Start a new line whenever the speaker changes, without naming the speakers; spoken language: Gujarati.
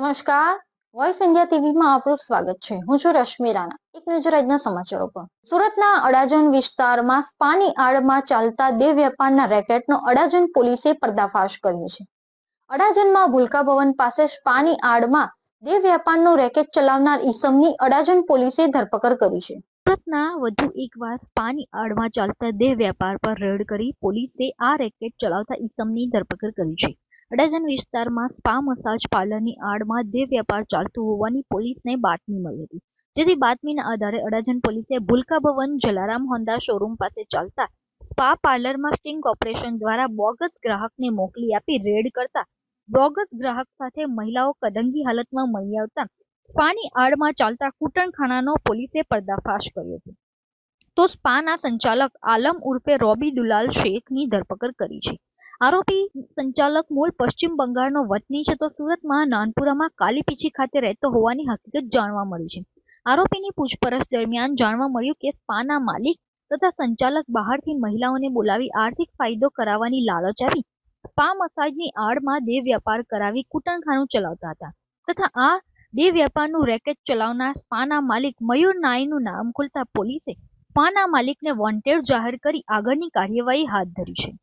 નમસ્કાર. વોઇસ ઇન્ડિયા ટીવીમાં આપનું સ્વાગત છે. હું છું રશ્મિ રાણા. એક નજર આજના સમાચારો પર. સુરતના અડાજણ વિસ્તારમાં સ્પાની આડમાં ચાલતા દેહ વેપારના રેકેટનો અડાજણ પોલીસે પર્દાફાશ કર્યો છે. અડાજણમાં ભૂલકા ભવન પાસે સ્પાની આડમાં દેહ વેપારનો રેકેટ ચલાવનાર ઈસમની અડાજણ પોલીસે ધરપકડ કરી છે.
સુરતના વધુ એકવાર સ્પાની આડમાં ચાલતા દેહ વેપાર પર રેડ કરી પોલીસે આ રેકેટ ચલાવતા ઈસમની ધરપકડ કરી છે. અડાજણ વિસ્તારમાં સ્પા મસાજ પાર્લરની આડમાં દેહ વેપાર ચાલતું હોવાની પોલીસને બાતમી મળી હતી. જેથી બાતમીના આધારે અડાજણ પોલીસે ભૂલકા ભવન, જલારામ હોન્ડા શોરૂમ પાસે ચાલતા સ્પા પાર્લરમાં સ્ટિંગ ઓપરેશન દ્વારા બોગસ ગ્રાહકને મોકલી આપી રેડ કરતા બોગસ ગ્રાહક સાથે મહિલાઓ કદંગી હાલતમાં મળી આવતા સ્પાની આડમાં ચાલતા કૂટણખાનાનો પોલીસે પર્દાફાશ કર્યો હતો. તો સ્પાના સંચાલક આલમ ઉર્ફે રોબી દુલાલ શેખની ધરપકડ કરી છે. આરોપી સંચાલક મૂળ પશ્ચિમ બંગાળનો વતની છે તો સુરતમાં નાનપુરામાં કાલીપીછી ખાતે રહેતો હોવાની હકીકત જાણવા મળી છે. આરોપીની પૂછપરછ દરમિયાન જાણવા મળ્યું કે સ્પાના માલિક તથા સંચાલક બહારથી મહિલાઓને બોલાવી આર્થિક ફાયદો કરાવવાની લાલચ આપી સ્પા મસાજની આડમાં દેહ વ્યાપાર કરાવી કૂટણખાનું ચલાવતા હતા તથા આ દેહ વ્યાપારનું રેકેટ ચલાવનાર સ્પાના માલિક મયુર નાયનું નામ ખુલતા પોલીસે સ્પાના માલિકને વોન્ટેડ જાહેર કરી આગળની કાર્યવાહી હાથ ધરી છે.